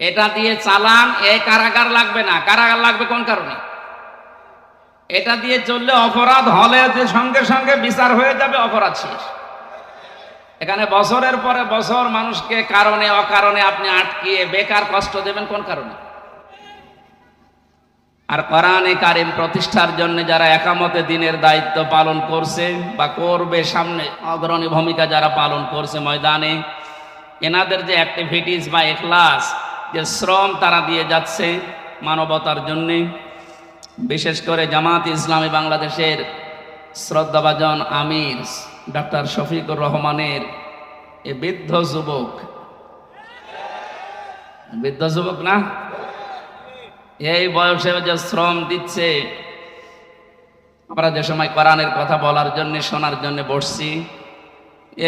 এটা দিয়ে চালান এই কারাগার লাগবে না। কারাগার লাগবে কোন কারণে? এটা দিয়ে চললে অপরাধ হলে যে সঙ্গে সঙ্গে বিচার হয়ে যাবে, অপরাধ শেষ। এখানে বছরের পরে বছর মানুষকে কারণে, অকারণে আপনি আটকিয়ে বেকার কষ্ট দেবেন কোন কারণে? আর কোরআনে কারিম প্রতিষ্ঠার জন্য যারা একামতে দিনের দায়িত্ব পালন করছে বা করবে, সামনে অগ্রণী ভূমিকা যারা পালন করছে ময়দানে, এনাদের যে অ্যাক্টিভিটিস বা এখলাস যে শ্রম তারা দিয়ে যাচ্ছে মানবতার জন্যে। বিশেষ করে জামাত ইসলামী বাংলাদেশের শ্রদ্ধাভাজন আমির ডাক্তার শফিকুর রহমানের এ বৃদ্ধ যুবক। বৃদ্ধ যুবক না? এই বয়সে যে শ্রম দিচ্ছে, আমরা যে সময় কোরআনের কথা বলার জন্য, শোনার জন্য বসছি,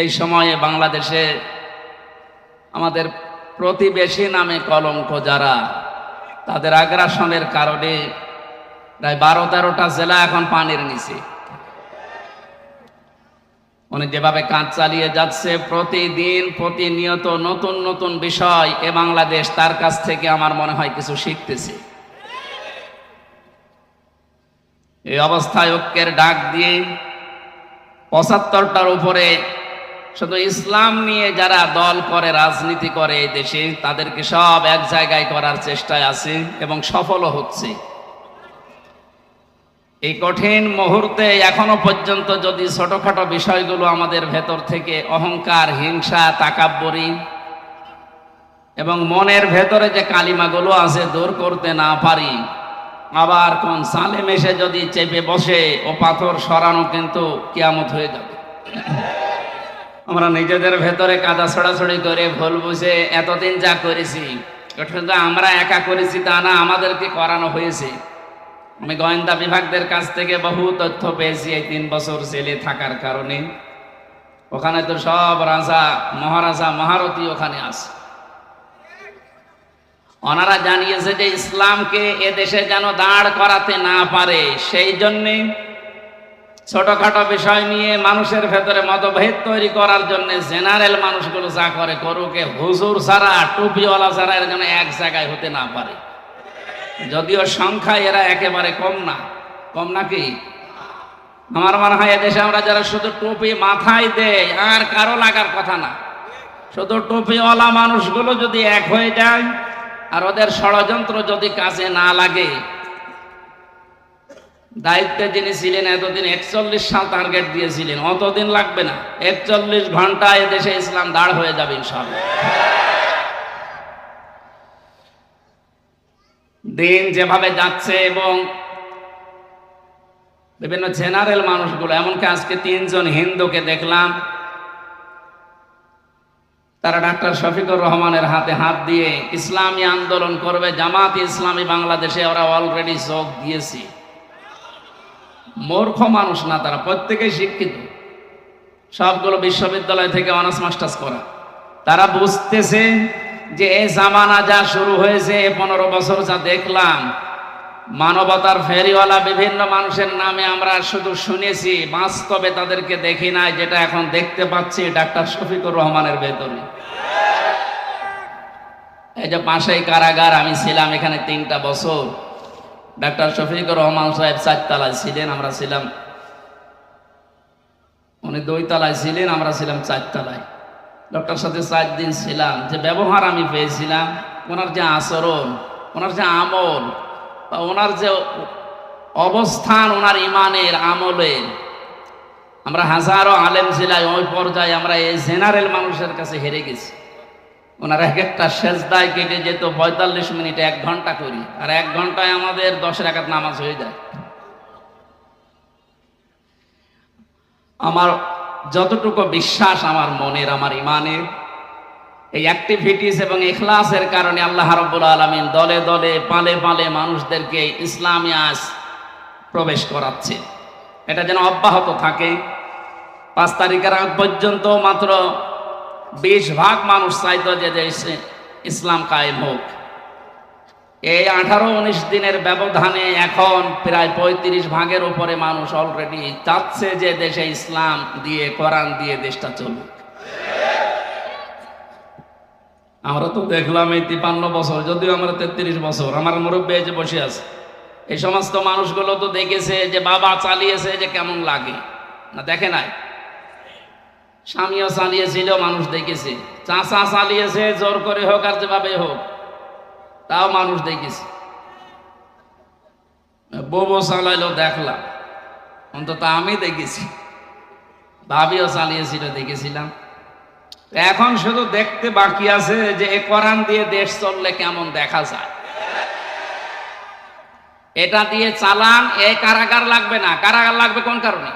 এই সময়ে বাংলাদেশে আমাদের প্রতিবেশী নামে কলঙ্ক যারা, তাদের আগ্রাসনের কারণে প্রায় বারো তেরোটা জেলা এখন পানির নিচে। উনি যেভাবে কাজ চালিয়ে যাচ্ছে, প্রতিদিন প্রতিনিয়ত নতুন নতুন বিষয় এ বাংলাদেশ তার কাছ থেকে আমার মনে হয় কিছু শিখতেছে। এই অবস্থায় ঐক্যের ডাক দিয়ে পঁচাত্তরটার উপরে শুধু ইসলাম নিয়ে যারা দল করে, রাজনীতি করে এই দেশে, তাদেরকে সব এক জায়গায় করার চেষ্টায় আছে এবং সফলও হচ্ছে। এই কঠিন মুহূর্তে এখনও পর্যন্ত যদি ছোটখাটো বিষয়গুলো আমাদের ভেতর থেকে অহংকার, হিংসা, তাকাব্বরি এবং মনের ভেতরে যে কালিমাগুলো আছে দূর করতে না পারি, আবার কোন সালেম এসে যদি চেপে বসে ও পাথর সরানো কিন্তু কিয়ামত হয়ে যাবে। আমরা নিজেদের ভেতরে কাদা ছড়াছড়ি করে ভুল বুঝে এতদিন যা করেছি শুধু আমরা একা করেছি তা না, আমাদেরকে করানো হয়েছে। আমি গোয়েন্দা বিভাগদের কাছ থেকে বহু তথ্য পেয়েছি এই তিন বছর জেলে থাকার কারণে। ওখানে তো সব রাজা, মহারাজা, মহারথী ওখানে আছে। ওনারা জানিয়েছে যে ইসলামকে এ দেশে যেন দাঁড় করাতে না পারে, সেই জন্যে ছোটখাটো বিষয় নিয়ে মানুষের ভেতরে মতভেদ তৈরি করার জন্য জেনারেল মানুষগুলো যা করে করুকে হুজুর ছাড়া, টুপিওয়ালা ছাড়া এর জন্য এক জায়গায় হতে না পারে। যদিও সংখ্যায় এরা একেবারে কম না। কম নাকি আমার মনে হয় এদেশে আমরা যারা শুধু টুপি মাথায় দেয় আর কারও লাগার কথা না। শুধু টুপিওয়ালা মানুষগুলো যদি এক হয়ে যায়, আর ওদের ষড়যন্ত্র যদি কাজে না লাগে দায়িত্বে যিনি ছিলেন, এতদিন একচল্লিশ সাল টার্গেট দিয়েছিলেন। অতদিন লাগবে না। একচল্লিশ ঘন্টায় দেশে ইসলাম দাঁড় হয়ে যাবে ইনশাল্লাহ দিন যেভাবে যাচ্ছে এবং বিভিন্ন জেনারেল মানুষগুলো, এমনকি আজকে তিনজন হিন্দুকে দেখলাম, তারা ডাক্তার শফিকুর রহমানের হাতে হাত দিয়ে ইসলামী আন্দোলন করবে, জামাত ইসলামী বাংলাদেশে ওরা অলরেডি যোগ দিয়েছে। মূর্খ মানুষ না তারা, প্রত্যেকেই শিক্ষিত। সবগুলো বিশ্ববিদ্যালয় থেকে অনার্স মাস্টার্স করা। তারা বুঝতেছে যে এই জামানা যা শুরু হয়েছে পনেরো বছর যা দেখলাম, মানবতার ফেরিওয়ালা বিভিন্ন মানুষের নামে আমরা শুধু শুনেছি, বাস্তবে তাদেরকে দেখি নাই, যেটা এখন দেখতে পাচ্ছি ডাক্তার শফিকুর রহমানের ভেতরে। এই যে পাশেই কারাগার, আমি ছিলাম এখানে তিনটা বছর। ডাক্তার শফিকুর রহমান সাহেব চারতলায় ছিলেন, আমরা ছিলাম। উনি দুই তলায় ছিলেন, আমরা ছিলাম চারতলায়। ডক্টর সাথে চার দিন ছিলাম। যে ব্যবহার আমি পেয়েছিলাম, ওনার যে আচরণ, ওনার যে আমল, বা ওনার যে অবস্থান ওনার ইমানের আমলের, আমরা হাজারো আলেম জেলায় ওই পর্যায়ে আমরা এই জেনারেল মানুষের কাছে হেরে গেছি। ওনার এক একটা সেজদায় কেটে যেত পঁয়তাল্লিশ মিনিটে এক ঘণ্টা করি। আর এক ঘন্টায় আমাদের দশ রাখাত নামাজ হয়ে যায়। আমার যতটুকু বিশ্বাস আমার মনের, আমার ইমানের, এই অ্যাক্টিভিটিস এবং এখলাসের কারণে আল্লাহ রব্বুল আলমিন দলে দলে, পালে পালে মানুষদেরকে ইসলামী আজ প্রবেশ করাচ্ছে। এটা যেন অব্যাহত থাকে। পাঁচ তারিখের আগ পর্যন্ত মাত্র বিশ ভাগ মানুষ চাইতো যে দেশে ইসলাম কায়েম হোক। এই আঠারো উনিশ দিনের ব্যবধানে এখন প্রায় পঁয়ত্রিশ ভাগের উপরে মানুষ অলরেডি চাচ্ছে যে দেশে ইসলাম দিয়ে, কোরআন দিয়ে দেশটা চলুক। আমরা তো দেখলাম এই তিপান্ন বছর, যদিও আমরা তেত্রিশ বছর, আমার মুরব্বী যে বসে আছে। এই সমস্ত মানুষগুলো তো দেখেছে যে বাবা চালিয়েছে যে কেমন লাগে। না, দেখে নাই? স্বামীও চালিয়েছিল, মানুষ দেখেছে। চাচা চালিয়েছে, জোর করে হোক আর যেভাবে হোক, তাও মানুষ দেখেছে। বউ চালাইলো, দেখলাম। অন্তত আমি দেখেছি। ভাবিও চালিয়েছিল, দেখেছিলাম। এখন শুধু দেখতে বাকি আছে যে এ কোরআন দিয়ে দেশ চললে কেমন দেখা যায়। এটা দিয়ে চালান, এ কারাগার লাগবে না। কারাগার লাগবে কোন কারণে?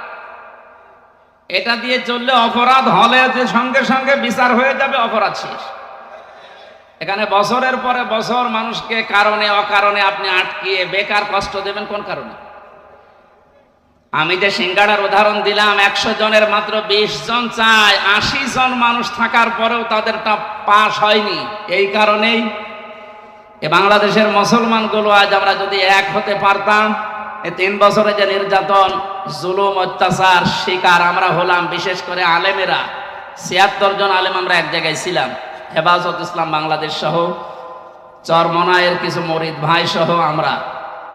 এটা দিয়ে চললে অপরাধ হলে যে সঙ্গে সঙ্গে বিচার হয়ে যাবে, অপরাধ শেষ। এখানে বছরের পরে বছর মানুষকে কারণে, অকারণে আপনি আটকিয়ে বেকার কষ্ট দেবেন কোন কারণে? আমি যে সিঙ্গাড়ার উদাহরণ দিলাম, একশো জনের মাত্র বিশ জন চায়, আশি জন মানুষ থাকার পরেও তাদেরটা পাশ হয়নি। এই কারণেই এ বাংলাদেশের মুসলমানগুলো আজ আমরা যদি এক হতে পারতাম তিন বছরে যে নির্যাতন, জুলুম, অত্যাচার, শিকার আমরা হলাম, বিশেষ করে আলেমেরা। ছিয়াত্তর জন আলেম আমরা এক জায়গায় ছিলাম। হেফাজত ইসলাম বাংলাদেশ সহ, চরমনায়ের কিছু মরিদ ভাই সহ আমরা।